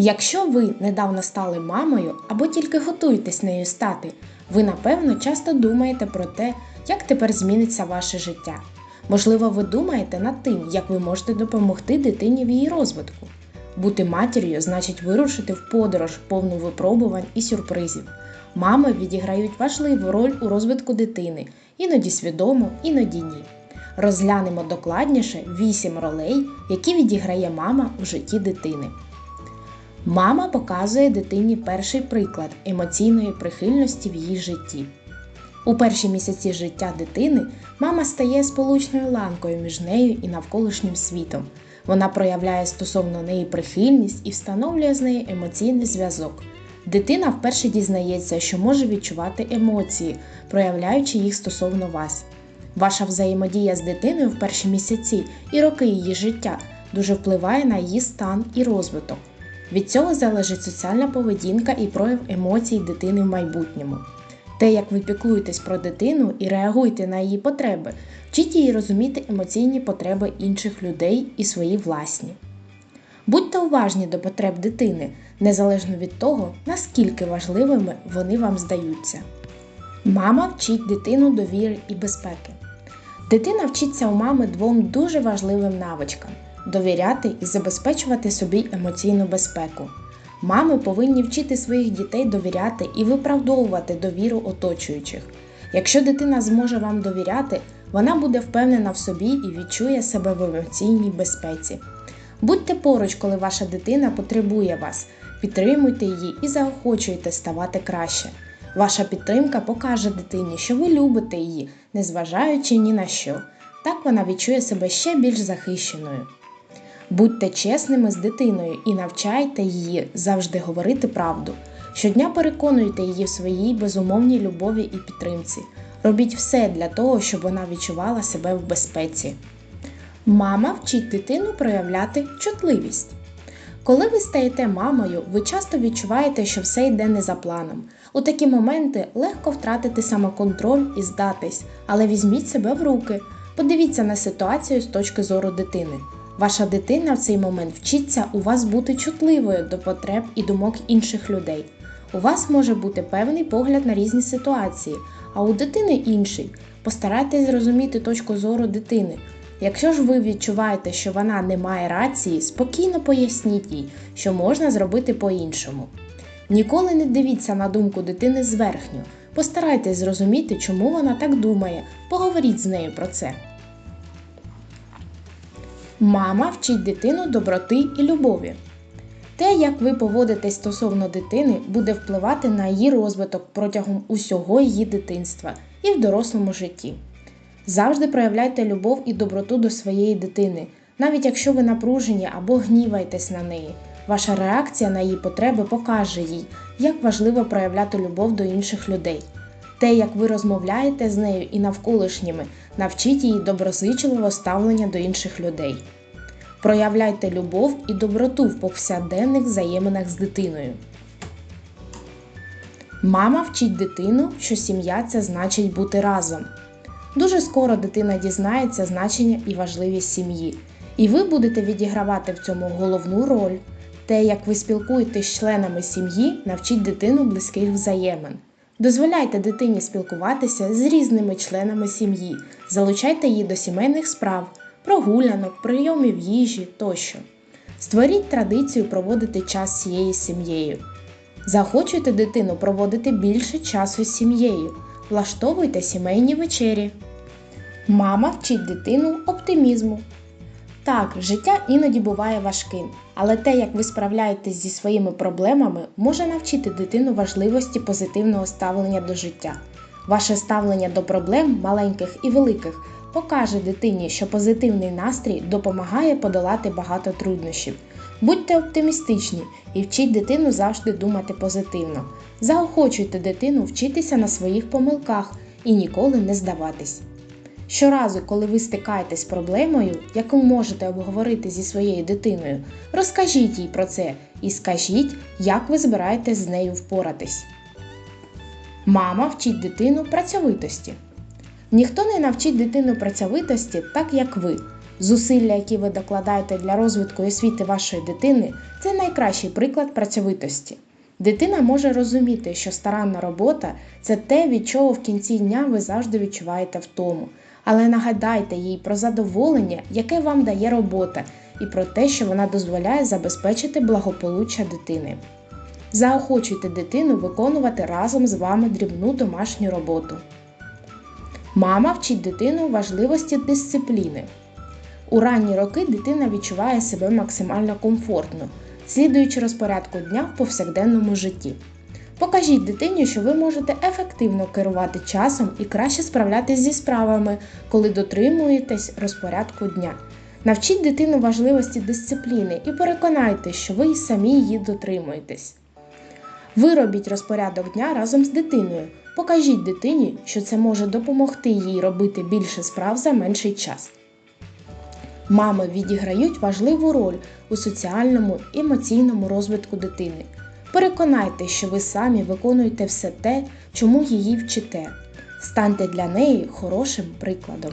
Якщо ви недавно стали мамою або тільки готуєтесь нею стати, ви напевно часто думаєте про те, як тепер зміниться ваше життя. Можливо, ви думаєте над тим, як ви можете допомогти дитині в її розвитку. Бути матір'ю значить вирушити в подорож, повну випробувань і сюрпризів. Мами відіграють важливу роль у розвитку дитини, іноді свідомо, іноді ні. Розглянемо докладніше 8 ролей, які відіграє мама в житті дитини. Мама показує дитині перший приклад емоційної прихильності в її житті. У перші місяці життя дитини мама стає сполучною ланкою між нею і навколишнім світом. Вона проявляє стосовно неї прихильність і встановлює з нею емоційний зв'язок. Дитина вперше дізнається, що може відчувати емоції, проявляючи їх стосовно вас. Ваша взаємодія з дитиною в перші місяці і роки її життя дуже впливає на її стан і розвиток. Від цього залежить соціальна поведінка і прояв емоцій дитини в майбутньому. Те, як ви піклуєтесь про дитину і реагуєте на її потреби, вчіть її розуміти емоційні потреби інших людей і свої власні. Будьте уважні до потреб дитини, незалежно від того, наскільки важливими вони вам здаються. Мама вчить дитину довіри і безпеки. Дитина вчиться у мами двом дуже важливим навичкам довіряти і забезпечувати собі емоційну безпеку. Мами повинні вчити своїх дітей довіряти і виправдовувати довіру оточуючих. Якщо дитина зможе вам довіряти, вона буде впевнена в собі і відчує себе в емоційній безпеці. Будьте поруч, коли ваша дитина потребує вас, підтримуйте її і заохочуйте ставати краще. Ваша підтримка покаже дитині, що ви любите її, незважаючи ні на що. Так вона відчує себе ще більш захищеною. Будьте чесними з дитиною і навчайте її завжди говорити правду. Щодня переконуйте її в своїй безумовній любові і підтримці. Робіть все для того, щоб вона відчувала себе в безпеці. Мама вчить дитину проявляти чутливість. Коли ви стаєте мамою, ви часто відчуваєте, що все йде не за планом. У такі моменти легко втратити самоконтроль і здатись, але візьміть себе в руки, подивіться на ситуацію з точки зору дитини. Ваша дитина в цей момент вчиться у вас бути чутливою до потреб і думок інших людей. У вас може бути певний погляд на різні ситуації, а у дитини інший. Постарайтесь зрозуміти точку зору дитини. Якщо ж ви відчуваєте, що вона не має рації, спокійно поясніть їй, що можна зробити по-іншому. Ніколи не дивіться на думку дитини зверхньо. Постарайтесь зрозуміти, чому вона так думає, поговоріть з нею про це. Мама вчить дитину доброти і любові. Те, як ви поводитесь стосовно дитини, буде впливати на її розвиток протягом усього її дитинства і в дорослому житті. Завжди проявляйте любов і доброту до своєї дитини, навіть якщо ви напружені або гніваєтесь на неї. Ваша реакція на її потреби покаже їй, як важливо проявляти любов до інших людей. Те, як ви розмовляєте з нею і навколишніми, навчіть її доброзичливого ставлення до інших людей. Проявляйте любов і доброту в повсякденних взаєминах з дитиною. Мама вчить дитину, що сім'я це значить бути разом. Дуже скоро дитина дізнається значення і важливість сім'ї, і ви будете відігравати в цьому головну роль. Те, як ви спілкуєтесь з членами сім'ї, навчить дитину близьких взаємин. Дозволяйте дитині спілкуватися з різними членами сім'ї, залучайте її до сімейних справ, прогулянок, прийомів їжі тощо. Створіть традицію проводити час з цією сім'єю. Захочуйте дитину проводити більше часу з сім'єю, влаштовуйте сімейні вечері. Мама вчить дитину оптимізму. Так, життя іноді буває важким, але те, як ви справляєтесь зі своїми проблемами, може навчити дитину важливості позитивного ставлення до життя. Ваше ставлення до проблем, маленьких і великих, покаже дитині, що позитивний настрій допомагає подолати багато труднощів. Будьте оптимістичні і вчіть дитину завжди думати позитивно. Заохочуйте дитину вчитися на своїх помилках і ніколи не здаватись. Щоразу, коли ви стикаєтесь з проблемою, яку можете обговорити зі своєю дитиною, розкажіть їй про це і скажіть, як ви збираєтесь з нею впоратись. Мама вчить дитину працьовитості. Ніхто не навчить дитину працьовитості так, як ви. Зусилля, які ви докладаєте для розвитку і освіти вашої дитини, це найкращий приклад працьовитості. Дитина може розуміти, що старанна робота це те, від чого в кінці дня ви завжди відчуваєте втому. Але нагадайте їй про задоволення, яке вам дає робота, і про те, що вона дозволяє забезпечити благополуччя дитини. Заохочуйте дитину виконувати разом з вами дрібну домашню роботу. Мама вчить дитину важливості дисципліни. У ранні роки дитина відчуває себе максимально комфортно, слідуючи розпорядку дня в повсякденному житті. Покажіть дитині, що ви можете ефективно керувати часом і краще справлятись зі справами, коли дотримуєтесь розпорядку дня. Навчіть дитину важливості дисципліни і переконайте, що ви й самі її дотримуєтесь. Виробіть розпорядок дня разом з дитиною. Покажіть дитині, що це може допомогти їй робити більше справ за менший час. Мами відіграють важливу роль у соціальному і емоційному розвитку дитини. Переконайте, що ви самі виконуєте все те, чому її вчите. Станьте для неї хорошим прикладом.